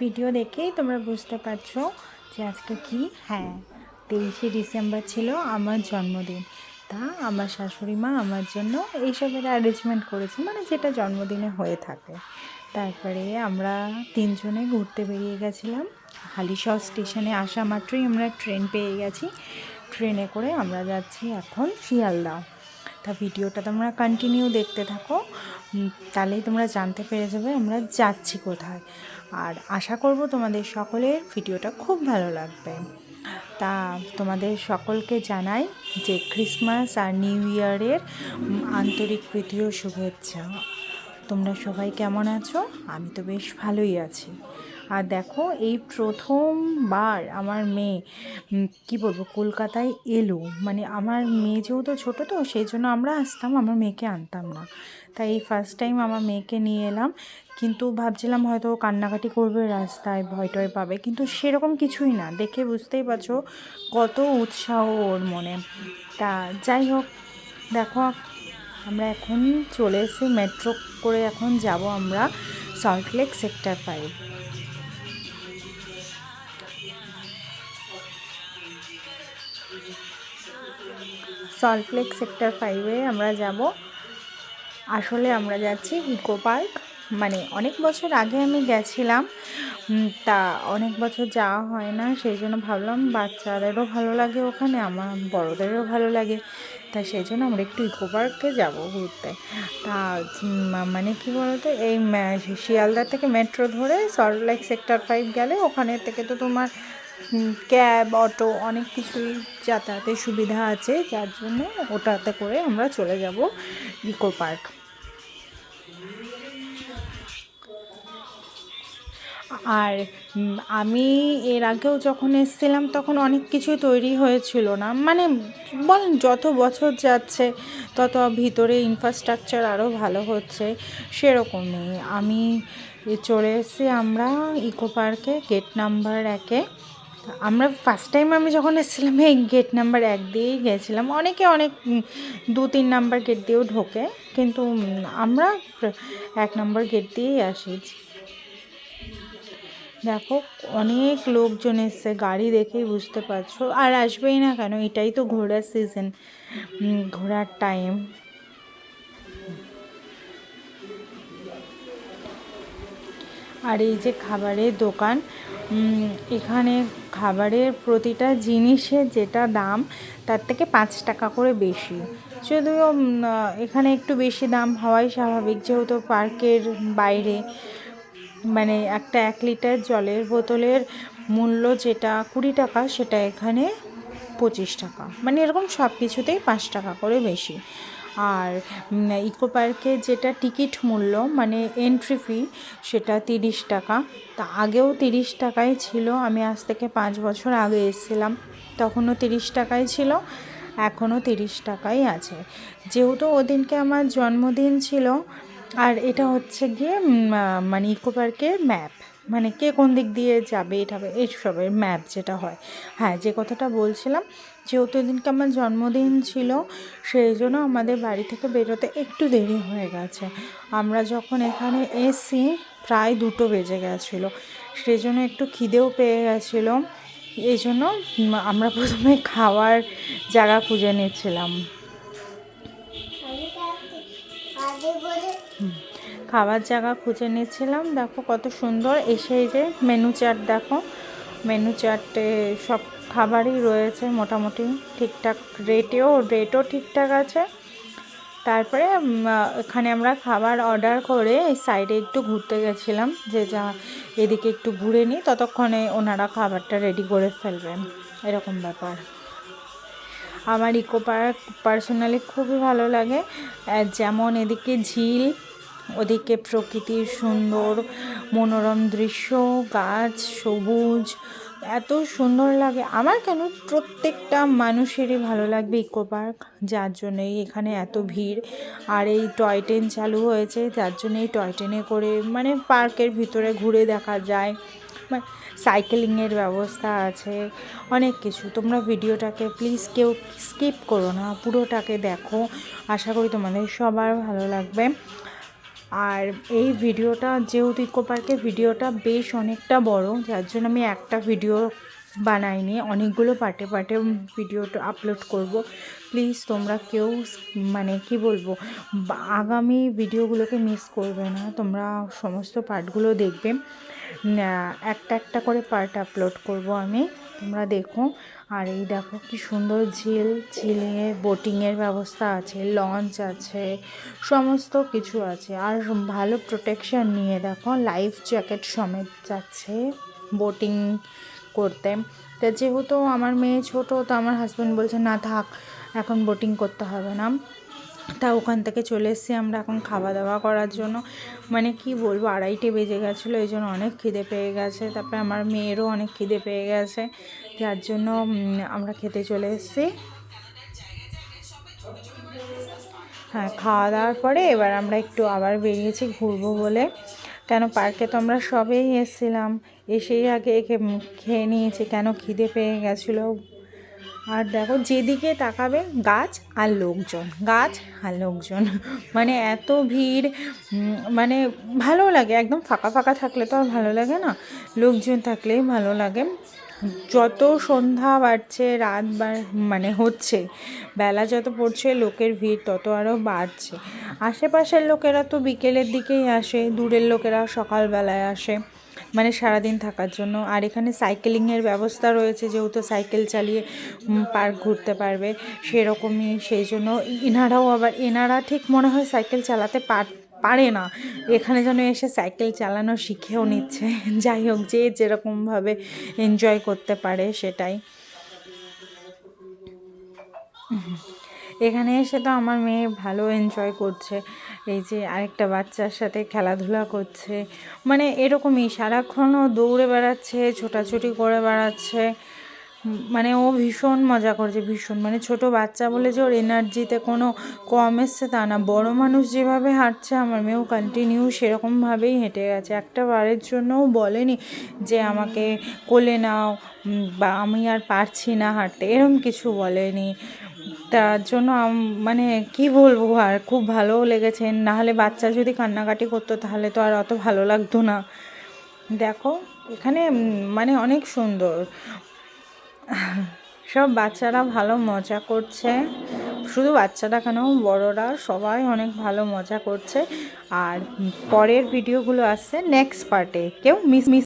Video দেখেই তোমরা বুঝতে পারছ যে আজকে কি? হ্যাঁ তেইশে ডিসেম্বর ছিল আমার জন্মদিন। তা আমার শাশুড়ি মা আমার জন্য এইসবের অ্যারেঞ্জমেন্ট করেছে মানে যেটা জন্মদিনে হয়ে থাকে। তারপরে আমরা তিনজনে ঘুরতে বেরিয়ে গেছিলাম। হালিশহর স্টেশনে আসা মাত্রই আমরা ট্রেন পেয়ে গেছি। ট্রেনে করে আমরা যাচ্ছি এখন শিয়ালদা। তা ভিডিওটা তোমরা কন্টিনিউ দেখতে থাকো। তাহলেই তোমরা জানতে পেরে যাবে আমরা যাচ্ছি কোথায়। আর আশা করব তোমাদের সকলের ভিডিওটা খুব ভালো লাগবে। তা তোমাদের সকলকে জানাই যে ক্রিসমাস আর নিউ ইয়ারের আন্তরিক প্রীতি ও শুভেচ্ছা। তোমরা সবাই কেমন আছো? আমি তো বেশ ভালোই আছি। আর দেখো, এই প্রথমবার আমার মেয়ে কি বলব, কলকাতায় এলো। মানে আমার মেয়ে যেহেতু ছোটো তো, সেই জন্য আমরা আসতাম, আমার মেয়েকে আনতাম না। তাই এই ফার্স্ট টাইম আমার মেয়েকে নিয়ে এলাম। কিন্তু ভাবছিলাম হয়তো কান্নাকাটি করবে রাস্তায়, ভয় টয় পাবে। কিন্তু সেরকম কিছুই না। দেখে বুঝতেই পারছ কত উৎসাহ ওর মনে। তা যাই হোক, দেখো, আমরা এখন চলে এসেছি মেট্রো করে এখন যাব আমরা Salt Lake sector five Salt Lake sector ফাইভে আমরা যাব। আসলে আমরা যাচ্ছি ইকো পার্ক মানে অনেক বছর আগে আমি গেছিলাম। তা অনেক বছর যাওয়া হয় না, সেই জন্য ভাবলাম বাচ্চাদেরও ভালো লাগে ওখানে, আমার বড়োদেরও ভালো লাগে। তা সেই জন্য আমরা একটু ইকো পার্কে যাব ঘুরতে। তা মানে কি বলতো, এই শিয়ালদা থেকে মেট্রো ধরে সল্টলেক সেক্টর ফাইভ গেলে ওখানে থেকে তো তোমার ক্যাব, অটো অনেক কিছুই যাতায়াতের সুবিধা আছে, যার জন্য ওটাতে করে আমরা চলে যাব ইকো পার্ক আর আমি এর আগেও যখন এসেছিলাম তখন অনেক কিছু তৈরি হয়েছিল না। মানে বলেন, যত বছর যাচ্ছে, তত ভিতরে ইনফ্রাস্ট্রাকচার আরও ভালো হচ্ছে, সেরকমই। আমি চলে এসেছি আমরা ইকো পার্কে গেট নাম্বার একে। আমরা ফার্স্ট টাইম আমি যখন এসেছিলাম, এই গেট নাম্বার এক দিয়েই গেছিলাম অনেকে অনেক দু, তিন নাম্বার গেট দিয়েও ঢোকে, কিন্তু আমরা এক নাম্বার গেট দিয়েই আসি। দেখো, অনেক লোকজন এসছে, গাড়ি দেখেই বুঝতে পারছ। আর আসবেই না কেন, এটাই তো ঘোরার সিজন ঘোরার টাইম আর এই যে খাবারের দোকান এখানে খাবারের প্রতিটা জিনিসের যেটা দাম, তার থেকে পাঁচ টাকা করে বেশি। যদিও এখানে একটু বেশি দাম হওয়াই স্বাভাবিক, যেহেতু পার্কের বাইরে মানে একটা এক লিটার জলের বোতলের মূল্য যেটা কুড়ি টাকা, সেটা এখানে পঁচিশ টাকা। মানে এরকম সব কিছুতেই পাঁচ টাকা করে বেশি। আর ইকো পার্কে যেটা টিকিট মূল্য মানে এন্ট্রি ফি সেটা তিরিশ টাকা। তা আগেও তিরিশ টাকাই ছিল, আমি আজ থেকে পাঁচ বছর আগে এসেছিলাম, তখনও তিরিশ টাকাই ছিল, এখনও তিরিশ টাকাই আছে। যেহেতু ওদিনকে আমার জন্মদিন ছিল, আর এটা হচ্ছে গিয়ে মানে ইকো পার্কের ম্যাপ মানে কে কোন দিক দিয়ে যাবে এটা হবে এইসবের ম্যাপ যেটা হয়। হ্যাঁ যে কথাটা বলছিলাম যেহেতু ওদিনকে আমার জন্মদিন ছিল সেই জন্য আমাদের বাড়ি থেকে বেরোতে একটু দেরি হয়ে গেছে। আমরা যখন এখানে এসি প্রায় দুটো বেজে গেছিল। সেই জন্য একটু খিদেও পেয়ে গেছিল। এই জন্য আমরা প্রথমে খাওয়ার জায়গা খুঁজে নিচ্ছিলাম। খাবার জায়গা খুঁজে নিচ্ছিলাম দেখো কত সুন্দর এসে এই যে মেনু চার্ট দেখো। মেনু চার্টে সব খাবারই রয়েছে মোটামুটি ঠিকঠাক রেটেও রেটও ঠিকঠাক আছে। তারপরে এখানে আমরা খাবার অর্ডার করে এই সাইডে একটু ঘুরতে গেছিলাম যে যা এদিকে একটু ঘুরে নিই, ততক্ষণে ওনারা খাবারটা রেডি করে ফেলবেন এরকম ব্যাপার। আমার ইকো পার্ক পার্সোনালি খুবই ভালো লাগে। যেমন এদিকে ঝিল ওদিকে প্রকৃতির সুন্দর মনোরম দৃশ্য, গাছ সবুজ, এত সুন্দর লাগে। আমার কেন প্রত্যেকটা মানুষেরই ভালো লাগবে ইকো পার্ক? যার জন্যই এখানে এত ভিড়। আর এই টয় ট্রেন চালু হয়েছে, যার জন্য এই টয় ট্রেনে করে মানে পার্কের ভিতরে ঘুরে দেখা যায়। মানে সাইকেলিংয়ের ব্যবস্থা আছে, অনেক কিছু। তোমরা ভিডিওটাকে প্লিজ কেউ স্কিপ করো না, পুরোটাকে দেখো। আশা করি তোমাদের সবার ভালো লাগবে। আর এই ভিডিওটা যেহেতু ইকো পার্কের ভিডিওটা বেশ অনেকটা বড়, যার জন্য আমি একটা ভিডিও বানাইনি, অনেকগুলো পার্টে পার্টে ভিডিওটা আপলোড করব। প্লিজ তোমরা কেউ মানে কি বলব আগামী ভিডিওগুলোকে মিস করবে না, তোমরা সমস্ত পার্টগুলো দেখবে। একটা একটা করে পার্ট আপলোড করব আমি, তোমরা দেখো। আর এই দেখো কি সুন্দর ঝিল ঝিলে বোটিংয়ের ব্যবস্থা আছে লঞ্চ আছে, সমস্ত কিছু আছে। আর ভালো প্রোটেকশন নিয়ে দেখো লাইফ জ্যাকেট সমেত যাচ্ছে বোটিং করতে। তা যেহেতু আমার মেয়ে ছোট, তো আমার হাজব্যান্ড বলছে, না থাক, এখন বোটিং করতে হবে না। তা ওখান থেকে চলে এসেছি আমরা এখন খাওয়া দাওয়া করার জন্য। মানে কি বলব, আড়াইটে বেজে গেছিল, এই জন্য অনেক খিদে পেয়ে গেছে। তারপরে আমার মেয়েরও অনেক খিদে পেয়ে গেছে। যার জন্য আমরা খেতে চলে এসেছি। হ্যাঁ খাওয়া দাওয়ার পরে এবার আমরা একটু আবার বেরিয়েছি ঘুরবো বলে। কেন, পার্কে তো আমরা সবেই এসেছিলাম। এসেই আগে একে খেয়ে নিয়েছি, কেন খিদে পেয়ে গেছিল। আর দেখো, যেদিকে তাকাবে, গাছ আর লোকজন, গাছ আর লোকজন। মানে এত ভিড় মানে ভালো লাগে, একদম ফাঁকা ফাঁকা থাকলে তো আর ভালো লাগে না। লোকজন থাকলেই ভালো লাগে। যত সন্ধ্যা বাড়ছে, রাত মানে হচ্ছে, বেলা যত পড়ছে, লোকের ভিড় তত আরও বাড়ছে। আশেপাশের লোকেরা তো বিকেলের দিকেই আসে, দূরের লোকেরা সকালবেলায় আসে মানে সারাদিন থাকার জন্য। আর এখানে সাইকেলিংয়ের ব্যবস্থা রয়েছে, যেহেতু সাইকেল চালিয়ে পার্ক ঘুরতে পারবে, সেরকমই, সেই জন্য এনারাও আবার, এনারা ঠিক মনে হয় সাইকেল চালাতে পার পারে না। এখানে যেন এসে সাইকেল চালানো শিখেও নিচ্ছে। যাই হোক, যে যেরকমভাবে এনজয় করতে পারে সেটাই। এখানে এসে তো আমার মেয়ে ভালো এনজয় করছে। এই যে আরেকটা বাচ্চার সাথে খেলাধুলা করছে। মানে এরকমই সারাক্ষণ ও দৌড়ে বেড়াচ্ছে, ছোটাছুটি করে বেড়াচ্ছে। মানে ও ভীষণ মজা করছে, ভীষণ। মানে ছোট বাচ্চা বলে যে ওর এনার্জিতে কোনো কম এসছে তা না। বড় মানুষ যেভাবে হাঁটছে, আমার মেয়েও কন্টিনিউ সেরকমভাবেই হেঁটে গেছে। একটা বারের জন্যও বলেনি যে আমাকে কোলে নাও বা আমি আর পারছি না হাঁটতে। এরকম কিছু বলেনি। তার জন্য মানে কি বলব আর, খুব ভালোও লেগেছে। নাহলে বাচ্চা যদি কান্নাকাটি করতো, তাহলে তো আর অত ভালো লাগতো না। দেখো, এখানে মানে অনেক সুন্দর। সব বাচ্চারা ভালো মজা করছে। শুধু বাচ্চারা কেন, বড়রা সবাই অনেক ভালো মজা করছে। আর পরের ভিডিওগুলো আসছে নেক্সট পার্টে কেউ মিস মিস